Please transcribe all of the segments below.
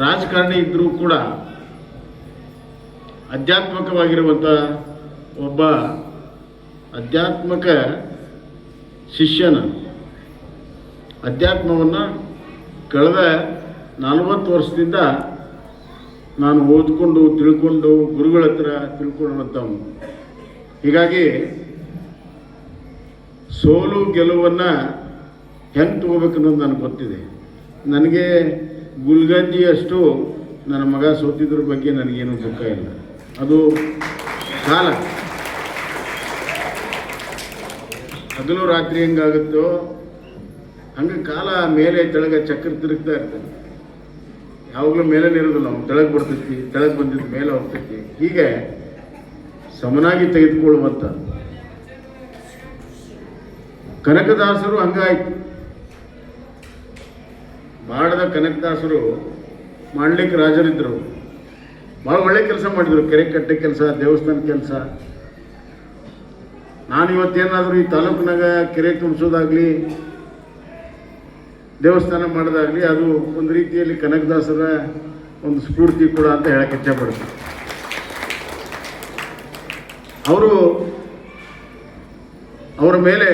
ರಾಜಕಾರಣಿ ಇದ್ದರೂ ಕೂಡ ಆಧ್ಯಾತ್ಮಿಕವಾಗಿರುವಂಥ ಒಬ್ಬ ಆಧ್ಯಾತ್ಮಿಕ ಶಿಷ್ಯನ ಅಧ್ಯಾತ್ಮವನ್ನು ಕಳೆದ ನಲವತ್ತು ವರ್ಷದಿಂದ ನಾನು ಓದ್ಕೊಂಡು ತಿಳ್ಕೊಂಡು ಗುರುಗಳ ಹತ್ರ ತಿಳ್ಕೊಳ್ಳುವಂಥವನು. ಹೀಗಾಗಿ ಸೋಲು ಗೆಲುವನ್ನು ಹೆಂಗೆ ತಗೋಬೇಕನ್ನೋದು ನನಗೆ ಗೊತ್ತಿದೆ. ನನಗೆ ಗುಲ್ಗಂಜಿಯಷ್ಟು ನನ್ನ ಮಗ ಸೋತಿದ್ರ ಬಗ್ಗೆ ನನಗೇನು ದುಃಖ ಇಲ್ಲ. ಅದು ಕಾಲ. ಹಗಲು ರಾತ್ರಿ ಹೆಂಗಾಗುತ್ತೋ, ಹಂಗೆ ಕಾಲ ಮೇಲೆ ತೆಳಗೆ ಚಕ್ರ ತಿರುಗ್ತಾ ಇರ್ತದೆ. ಯಾವಾಗಲೂ ಮೇಲೆ ಇರೋದಿಲ್ಲ ನಾವು ತೆಳಗೆ ಬರ್ತೈತಿ, ತೆಳಗೆ ಬಂದಿದ್ದು ಮೇಲೆ ಹೋಗ್ತೈತಿ. ಹೀಗೆ ಸಮನಾಗಿ ತೆಗೆದುಕೊಳ್ಳುವಂಥ ಕನಕದಾಸರು ಹಂಗಾಯ್ತು. ಬಾಡದ ಕನಕದಾಸರು ಮಾಡಲಿಕ್ಕೆ ರಾಜರಿದ್ದರು ಭಾಳ ಒಳ್ಳೆ ಕೆಲಸ ಮಾಡಿದರು, ಕೆರೆ ಕಟ್ಟೆ ಕೆಲಸ, ದೇವಸ್ಥಾನ ಕೆಲಸ. ನಾನು ಇವತ್ತೇನಾದರೂ ಈ ತಾಲೂಕಿನಾಗ ಕೆರೆ ತುಂಬಿಸೋದಾಗಲಿ, ದೇವಸ್ಥಾನ ಮಾಡೋದಾಗಲಿ, ಅದು ಒಂದು ರೀತಿಯಲ್ಲಿ ಕನಕದಾಸರ ಒಂದು ಸ್ಫೂರ್ತಿ ಕೂಡ ಅಂತ ಹೇಳಕ್ಕೆ ಇಚ್ಛೆಪಡ್ತೀನಿ ಅವರು, ಅವರ ಮೇಲೆ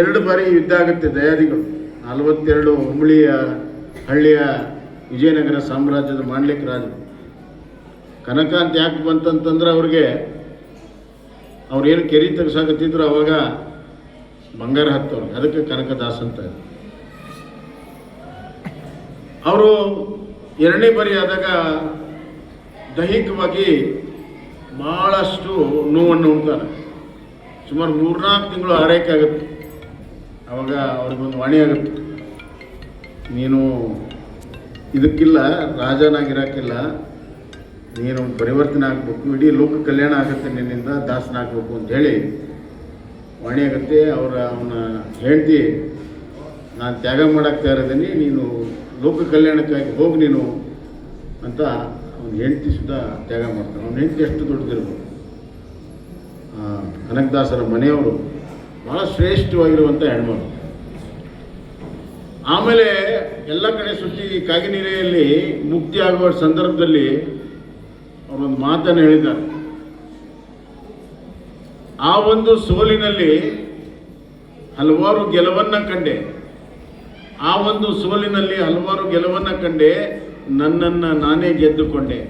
ಎರಡು ಬಾರಿ ಯುದ್ಧ ಆಗುತ್ತೆ ದಯಾದಿಗಳು. ನಲವತ್ತೆರಡು ಹುಂಬಳಿಯ ಹಳ್ಳಿಯ ವಿಜಯನಗರ ಸಾಮ್ರಾಜ್ಯದ ಮಾಡ್ಲಿಕ್ಕೆ ರಾಜ. ಕನಕಾಂತ ಯಾಕೆ ಬಂತಂತಂದ್ರೆ ಅವ್ರಿಗೆ ಅವ್ರೇನು ಕೆರೆ ತೆಗ್ಸಾಕತ್ತಿದ್ರು ಅವಾಗ ಬಂಗಾರ ಹತ್ತವ್ರು ಅದಕ್ಕೆ ಕನಕದಾಸ ಅಂತ ಅವರು ಎರಡನೇ ಬಾರಿ ಆದಾಗ ದೈಹಿಕವಾಗಿ ಭಾಳಷ್ಟು ನೋವನ್ನು ಉಂಟಾರೆ ಸುಮಾರು ಮೂರ್ನಾಲ್ಕು ತಿಂಗಳು ಆರೈಕೆ ಆಗುತ್ತೆ. ಅವಾಗ ಅವ್ರಿಗೊಂದು ವಾಣಿ ಆಗುತ್ತೆ. ನೀನು ಇದಕ್ಕಿಲ್ಲ ರಾಜನಾಗಿರೋಕ್ಕಿಲ್ಲ ನೀನು ಪರಿವರ್ತನೆ ಆಗಬೇಕು. ಇಡೀ ಲೋಕ ಕಲ್ಯಾಣ ಆಗುತ್ತೆ ನಿನ್ನಿಂದ, ದಾಸನ ಆಗಬೇಕು ಅಂತ ಹೇಳಿ ವಾಣಿ ಆಗುತ್ತೆ. ಅವರ ಅವನ ಹೆಂಡತಿ, ನಾನು ತ್ಯಾಗ ಮಾಡೋಕ್ಕೆ ತಯಾರಿದ್ದೀನಿ ನೀನು ಲೋಕ ಕಲ್ಯಾಣಕ್ಕಾಗಿ ಹೋಗಿ ನೀನು ಅಂತ ಅವನ ಹೆಂಡತಿ ಸುದ್ದ ತ್ಯಾಗ ಮಾಡ್ತಾನೆ. ಅವನ ಹೆಂಡತಿ ಎಷ್ಟು ದೊಡ್ಡದಿರ್ಬೋದು. ಕನಕದಾಸರ ಮನೆಯವರು ಭಾಳ ಶ್ರೇಷ್ಠವಾಗಿರುವಂಥ ಹೆಣ್ಮಗಳು. ಆಮೇಲೆ ಎಲ್ಲ ಕಡೆ ಸುತ್ತಿ ಕಾಗಿನೆಲೆಯಲ್ಲಿ ಮುಕ್ತಿ ಆಗುವ ಸಂದರ್ಭದಲ್ಲಿ ಅವರೊಂದು ಮಾತನ್ನು ಹೇಳಿದ್ದಾರೆ. ಆ ಒಂದು ಸೋಲಿನಲ್ಲಿ ಹಲವಾರು ಗೆಲುವನ್ನು ಕಂಡೆ. ಆ ಒಂದು ಸೋಲಿನಲ್ಲಿ ಹಲವಾರು ಗೆಲುವನ್ನು ಕಂಡೆ, ನನ್ನನ್ನು ನಾನೇ ಗೆದ್ದುಕೊಂಡೆ.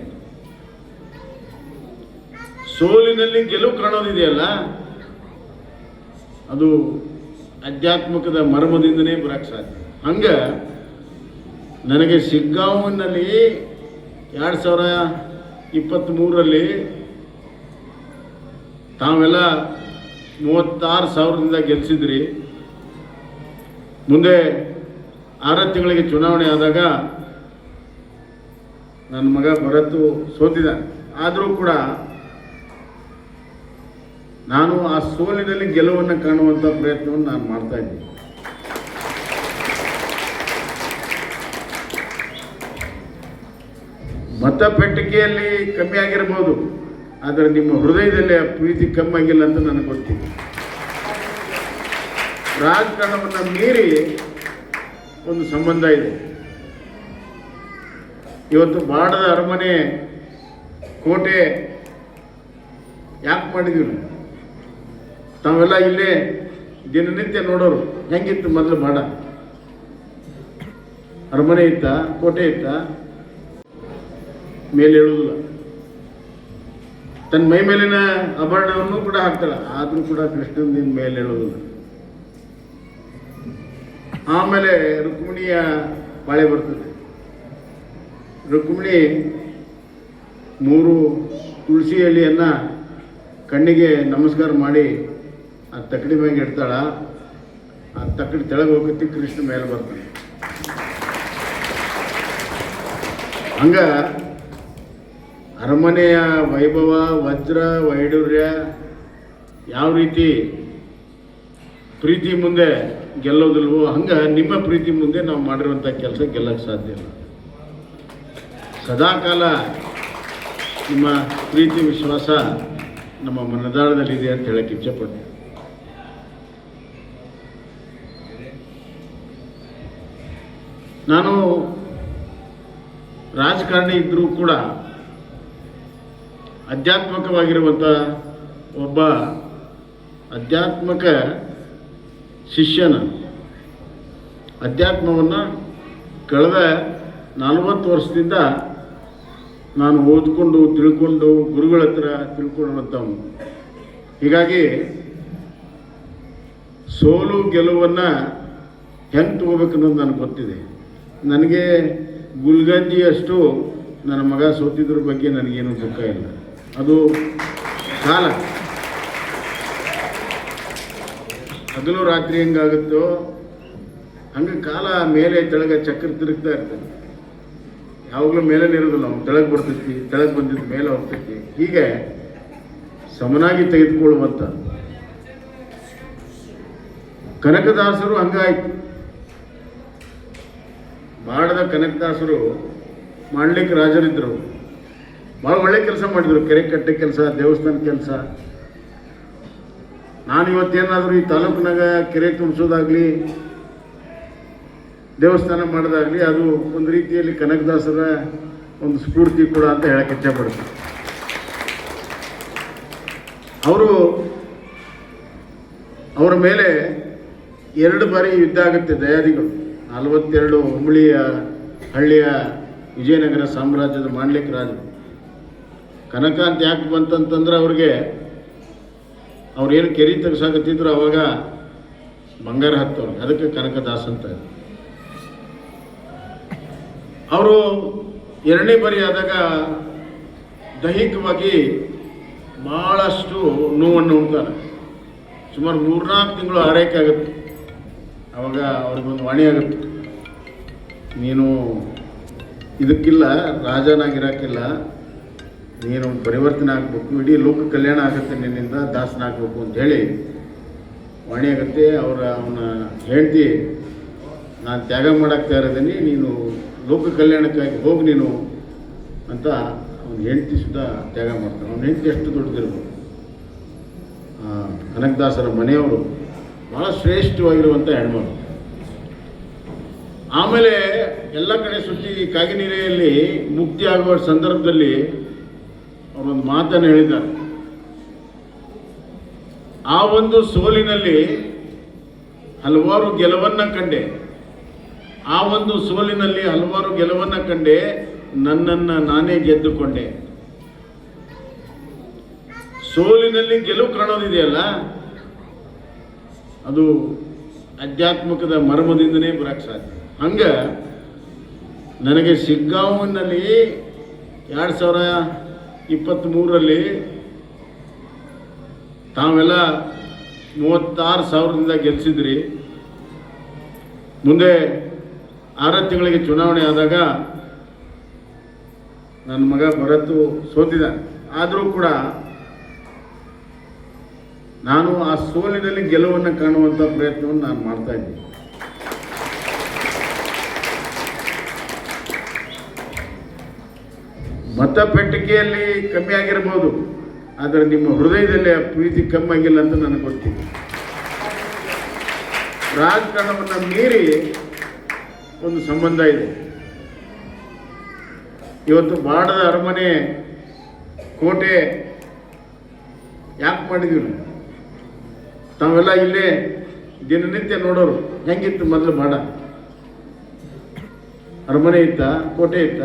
ಸೋಲಿನಲ್ಲಿ ಗೆಲುವು ಕಾಣೋದಿದೆಯಲ್ಲ? ಅದು ಆಧ್ಯಾತ್ಮಕದ ಮರ್ಮದಿಂದನೇ ಬರಕ್ಕೆ ಸಾಧ್ಯ. ಹಂಗೆ ನನಗೆ ಸಿಗ್ಗಾಂವಿನಲ್ಲಿ ಎರಡು ಸಾವಿರ ಇಪ್ಪತ್ತ್ಮೂರರಲ್ಲಿ ತಾವೆಲ್ಲ ಮೂವತ್ತಾರು ಸಾವಿರದಿಂದ ಗೆಲ್ಲಿಸಿದ್ರಿ ಮುಂದೆ ಆರು ತಿಂಗಳಿಗೆ ಚುನಾವಣೆ ಆದಾಗ ನನ್ನ ಮಗ ಭರತು ಸೋತಿದ್ದಾನೆ. ಆದರೂ ಕೂಡ ನಾನು ಆ ಸೋಲಿನಲ್ಲಿ ಗೆಲುವನ್ನು ಕಾಣುವಂಥ ಪ್ರಯತ್ನವನ್ನು ನಾನು ಮಾಡ್ತಾ ಇದ್ದೀನಿ. ಮತ ಪೆಟ್ಟಿಗೆಯಲ್ಲಿ ಕಮ್ಮಿ ಆಗಿರ್ಬೋದು, ಆದರೆ ನಿಮ್ಮ ಹೃದಯದಲ್ಲಿ ಆ ಪ್ರೀತಿ ಕಮ್ಮಿ ಆಗಿಲ್ಲ ಅಂತ ನನಗೆ ಗೊತ್ತಿದೆ. ರಾಜಕಾರಣವನ್ನು ಮೀರಿ ಒಂದು ಸಂಬಂಧ ಇದೆ. ಇವತ್ತು ಬಾಡದ ಅರಮನೆ ಕೋಟೆ ಯಾಕೆ ಮಾಡಿದ್ವಿ ನಾವು ತಾವೆಲ್ಲ ಇಲ್ಲೇ ದಿನನಿತ್ಯ ನೋಡೋರು. ಹೆಂಗಿತ್ತು ಮೊದಲು ಮಾಡ ಅರಮನೆ ಇತ್ತ? ಕೋಟೆ ಇತ್ತ? ಮೇಲೆ ಹೇಳುವುದಿಲ್ಲ. ತನ್ನ ಮೈ ಮೇಲಿನ ಆಭರಣವನ್ನು ಕೂಡ ಹಾಕ್ತಾಳೆ. ಆದರೂ ಕೂಡ ಕೃಷ್ಣನ ಮೇಲೆ ಹೇಳುವುದಿಲ್ಲ. ಆಮೇಲೆ ರುಕ್ಮಿಣಿಯ ಬಾಳೆ ಬರ್ತದೆ. ರುಕ್ಮಿಣಿ ಮೂರು ತುಳಸಿ ಎಲೆಯನ್ನು ಕಣ್ಣಿಗೆ ನಮಸ್ಕಾರ ಮಾಡಿ ಆ ತಕ್ಕಡಿ ಮ್ಯಾಗೆ ಇಡ್ತಾಳ, ಆ ತಕ್ಕಡಿ ತೆಳಗೆ ಹೋಗುತ್ತೆ ಕೃಷ್ಣ ಮೇಲೆ ಬರ್ತಾನೆ. ಹಂಗ ಅರಮನೆಯ ವೈಭವ, ವಜ್ರ ವೈಡೂರ್ಯ ಯಾವ ರೀತಿ ಪ್ರೀತಿ ಮುಂದೆ ಗೆಲ್ಲೋದಿಲ್ವೋ, ಹಂಗೆ ನಿಮ್ಮ ಪ್ರೀತಿ ಮುಂದೆ ನಾವು ಮಾಡಿರುವಂಥ ಕೆಲಸ ಗೆಲ್ಲಕ್ಕೆ ಸಾಧ್ಯ ಇಲ್ಲ. ಸದಾಕಾಲ ನಿಮ್ಮ ಪ್ರೀತಿ, ವಿಶ್ವಾಸ ನಮ್ಮ ಮನದಾಳದಲ್ಲಿದೆ ಅಂತ ಹೇಳಕ್ಕೆ ಇಚ್ಛೆಪಡ್ತೀನಿ ನಾನು ರಾಜಕಾರಣಿ ಇದ್ದರೂ ಕೂಡ ಆಧ್ಯಾತ್ಮಿಕವಾಗಿರುವಂಥ ಒಬ್ಬ ಆಧ್ಯಾತ್ಮಿಕ ಶಿಷ್ಯನ ಅಧ್ಯಾತ್ಮವನ್ನು ಕಳೆದ ನಲವತ್ತು ವರ್ಷದಿಂದ ನಾನು ಓದ್ಕೊಂಡು, ತಿಳ್ಕೊಂಡು, ಗುರುಗಳ ಹತ್ರ ತಿಳ್ಕೊಂಡಂಥವನು ಹೀಗಾಗಿ ಸೋಲು ಗೆಲುವನ್ನು ಹೆಂಗೆ ತಗೋಬೇಕನ್ನೋದು ನನಗೆ ಗೊತ್ತಿದೆ. ನನಗೆ ಗುಲ್ಗಂಜಿಯಷ್ಟು ನನ್ನ ಮಗ ಸೋತಿದ್ರ ಬಗ್ಗೆ ನನಗೇನು ದುಃಖ ಇಲ್ಲ. ಅದು ಕಾಲ ಹಗಲು ರಾತ್ರಿ ಹೆಂಗಾಗುತ್ತೋ, ಹಂಗೆ ಕಾಲ ಮೇಲೆ ತೆಳಗೆ ಚಕ್ರ ತಿರುಗ್ತಾ ಇರ್ತದೆ. ಯಾವಾಗಲೂ ಮೇಲೆ ಇರೋದಿಲ್ಲ ನಾವು ತೆಳಗೆ ಬರ್ತೈತಿ ತೆಳಗೆ ಬಂದಿದ್ದು ಮೇಲೆ ಹೋಗ್ತೈತಿ. ಹೀಗೆ ಸಮನಾಗಿ ತೆಗೆದುಕೊಳ್ಳುವಂಥ ಕನಕದಾಸರು ಹಂಗಾಯ್ತು. ಬಾಡದ ಕನಕದಾಸರು ಮಾಡ್ಲಿಕ್ಕೆ ರಾಜರಿದ್ದರು ಭಾಳ ಒಳ್ಳೆ ಕೆಲಸ ಮಾಡಿದರು. ಕೆರೆ ಕಟ್ಟೆ ಕೆಲಸ, ದೇವಸ್ಥಾನ ಕೆಲಸ. ನಾನು ಇವತ್ತೇನಾದರೂ ಈ ತಾಲೂಕಿನಾಗ ಕೆರೆ ತುಂಬಿಸೋದಾಗಲಿ, ದೇವಸ್ಥಾನ ಮಾಡೋದಾಗಲಿ, ಅದು ಒಂದು ರೀತಿಯಲ್ಲಿ ಕನಕದಾಸರ ಒಂದು ಸ್ಫೂರ್ತಿ ಕೂಡ ಅಂತ ಹೇಳಕ್ಕೆ ಇಚ್ಛಪಡ್ತೀನಿ ಅವರು, ಅವರ ಮೇಲೆ ಎರಡು ಬಾರಿ ಯುದ್ಧ ಆಗುತ್ತೆ, ದಯಾದಿಗಳು. ನಲವತ್ತೆರಡು ಹುಂಬಳಿಯ ಹಳ್ಳಿಯ ವಿಜಯನಗರ ಸಾಮ್ರಾಜ್ಯದ ಮಾಡ್ಲಿಕ್ಕೆ ರಾಜ ಕನಕ ಅಂತ ಯಾಕೆ ಬಂತಂತಂದ್ರೆ ಅವ್ರಿಗೆ ಅವ್ರೇನು ಕೆರೆ ತೆಗ್ಸಾಕತ್ತಿದ್ರು ಅವಾಗ ಬಂಗಾರ ಹತ್ತವ್ರು. ಅದಕ್ಕೆ ಕನಕದಾಸ್ ಅಂತ ಅವರು ಎರಡನೇ ಬಾರಿ ಆದಾಗ ದೈಹಿಕವಾಗಿ ಭಾಳಷ್ಟು ನೋವನ್ನು ಉಂಟಾರೆ ಸುಮಾರು ಮೂರ್ನಾಲ್ಕು ತಿಂಗಳು ಆರೈಕೆ ಆಗುತ್ತೆ. ಅವಾಗ ಅವ್ರಿಗೊಂದು ವಾಣಿ ಆಗುತ್ತೆ. ನೀನು ಇದಕ್ಕಿಲ್ಲ ರಾಜನಾಗಿರೋಕ್ಕಿಲ್ಲ ನೀನು ಪರಿವರ್ತನೆ ಆಗಬೇಕು, ಇಡೀ ಲೋಕ ಕಲ್ಯಾಣ ಆಗುತ್ತೆ ನಿನ್ನಿಂದ ದಾಸನ ಆಗಬೇಕು ಅಂತೇಳಿ ವಾಣಿ ಆಗುತ್ತೆ. ಅವರ ಅವನ ಹೆಂಡತಿ, ನಾನು ತ್ಯಾಗ ಮಾಡಕ್ಕೆ ತಯಾರಿದ್ದೀನಿ ನೀನು ಲೋಕ ಕಲ್ಯಾಣಕ್ಕಾಗಿ ಹೋಗಿ ನೀನು ಅಂತ ಅವನ ಹೆಂಡತಿ ಸುಧಾ ತ್ಯಾಗ ಮಾಡ್ತಾನೆ. ಅವನ ಹೆಂಡತಿ ಎಷ್ಟು ದೊಡ್ಡದಿರ್ಬೋದು. ಕನಕದಾಸರ ಮನೆಯವರು ಭಾಳ ಶ್ರೇಷ್ಠವಾಗಿರುವಂಥ ಹೆಣ್ಮಗಳು. ಆಮೇಲೆ ಎಲ್ಲ ಕಡೆ ಸುತ್ತಿ ಕಾಗಿನೆಲೆಯಲ್ಲಿ ಮುಕ್ತಿ ಆಗುವ ಸಂದರ್ಭದಲ್ಲಿ ಅವರೊಂದು ಮಾತನ್ನು ಹೇಳಿದ್ದಾರೆ. ಆ ಒಂದು ಸೋಲಿನಲ್ಲಿ ಹಲವಾರು ಗೆಲುವನ್ನು ಕಂಡೆ. ಆ ಒಂದು ಸೋಲಿನಲ್ಲಿ ಹಲವಾರು ಗೆಲುವನ್ನು ಕಂಡೆ, ನನ್ನನ್ನು ನಾನೇ ಗೆದ್ದುಕೊಂಡೆ. ಸೋಲಿನಲ್ಲಿ ಗೆಲುವು ಕಾಣೋದಿದೆಯಲ್ಲ? ಅದು ಆಧ್ಯಾತ್ಮಕದ ಮರ್ಮದಿಂದನೇ ಬರಕ್ಕೆ ಸಾಧ್ಯ. ಹಂಗೆ ನನಗೆ ಶಿಗ್ಗಾಂವಿನಲ್ಲಿ ಎರಡು ಸಾವಿರ ಇಪ್ಪತ್ತ್ಮೂರರಲ್ಲಿ ತಾವೆಲ್ಲ ಮೂವತ್ತಾರು ಸಾವಿರದಿಂದ ಗೆಲ್ಲಿಸಿದ್ರಿ ಮುಂದೆ ಆರು ತಿಂಗಳಿಗೆ ಚುನಾವಣೆ ಆದಾಗ ನನ್ನ ಮಗ ಭರತ್ ಸೋತಿದ್ದಾನೆ. ಆದರೂ ಕೂಡ ನಾನು ಆ ಸೋಲಿನಲ್ಲಿ ಗೆಲುವನ್ನು ಕಾಣುವಂಥ ಪ್ರಯತ್ನವನ್ನು ನಾನು ಮಾಡ್ತಾ ಇದ್ದೀನಿ. ಮತ ಪೆಟ್ಟಿಗೆಯಲ್ಲಿ ಕಮ್ಮಿ ಆಗಿರ್ಬೋದು, ಆದರೆ ನಿಮ್ಮ ಹೃದಯದಲ್ಲಿ ಆ ಪ್ರೀತಿ ಕಮ್ಮಿ ಆಗಿಲ್ಲ ಅಂತ ನನಗೆ ಗೊತ್ತಿದೆ ರಾಜಕಾರಣವನ್ನು ಮೀರಿ ಒಂದು ಸಂಬಂಧ ಇದೆ. ಇವತ್ತು ಬಾಡದ ಅರಮನೆ ಕೋಟೆ ಯಾಕೆ ಮಾಡಿದ್ವಿ ನಾವು? ತಾವೆಲ್ಲ ಇಲ್ಲೇ ದಿನನಿತ್ಯ ನೋಡೋರು. ಹೆಂಗಿತ್ತು ಮೊದಲು ಬಾಡ ಅರಮನೆ ಇತ್ತ? ಕೋಟೆ ಇತ್ತ?